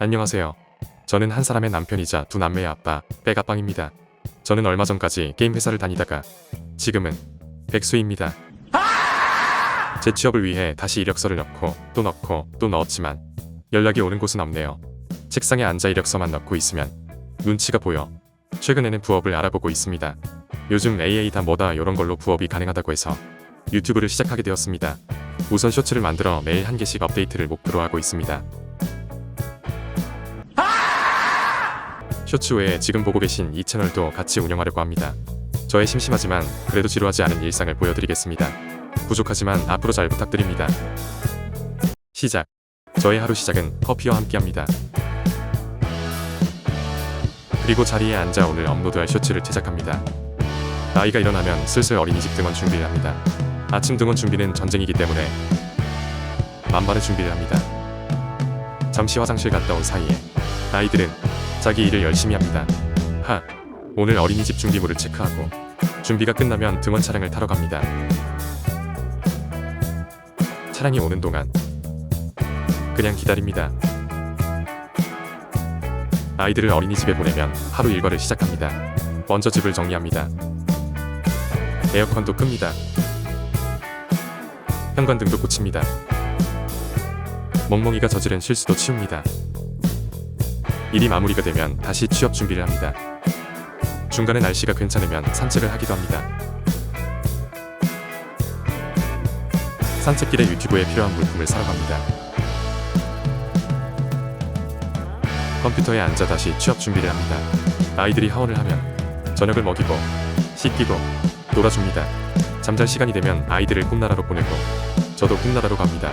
안녕하세요. 저는 한 사람의 남편이자 두 남매의 아빠, 빼가빵입니다. 저는 얼마 전까지 게임 회사를 다니다가 지금은 백수입니다. 제 취업을 위해 다시 이력서를 넣고 또 넣고 또 넣었지만 연락이 오는 곳은 없네요. 책상에 앉아 이력서만 넣고 있으면 눈치가 보여. 최근에는 부업을 알아보고 있습니다. 요즘 AA 다 뭐다 이런 걸로 부업이 가능하다고 해서 유튜브를 시작하게 되었습니다. 우선 쇼츠를 만들어 매일 한 개씩 업데이트를 목표로 하고 있습니다. 쇼츠 외에 지금 보고 계신 이 채널도 같이 운영하려고 합니다. 저의 심심하지만 그래도 지루하지 않은 일상을 보여드리겠습니다. 부족하지만 앞으로 잘 부탁드립니다. 시작. 저의 하루 시작은 커피와 함께합니다. 그리고 자리에 앉아 오늘 업로드할 쇼츠를 제작합니다. 아이가 일어나면 슬슬 어린이집 등원 준비를 합니다. 아침 등원 준비는 전쟁이기 때문에 만반의 준비를 합니다. 잠시 화장실 갔다 온 사이에 아이들은 자기 일을 열심히 합니다. 하, 오늘 어린이집 준비물을 체크하고 준비가 끝나면 등원 차량을 타러 갑니다. 차량이 오는 동안 그냥 기다립니다. 아이들을 어린이집에 보내면 하루 일과를 시작합니다. 먼저 집을 정리합니다. 에어컨도 끕니다. 현관등도 고칩니다. 멍멍이가 저지른 실수도 치웁니다. 일이 마무리가 되면 다시 취업 준비를 합니다. 중간에 날씨가 괜찮으면 산책을 하기도 합니다. 산책길에 유튜브에 필요한 물품을 사러 갑니다. 컴퓨터에 앉아 다시 취업 준비를 합니다. 아이들이 하원을 하면 저녁을 먹이고 씻기고 놀아줍니다. 잠잘 시간이 되면 아이들을 꿈나라로 보내고 저도 꿈나라로 갑니다.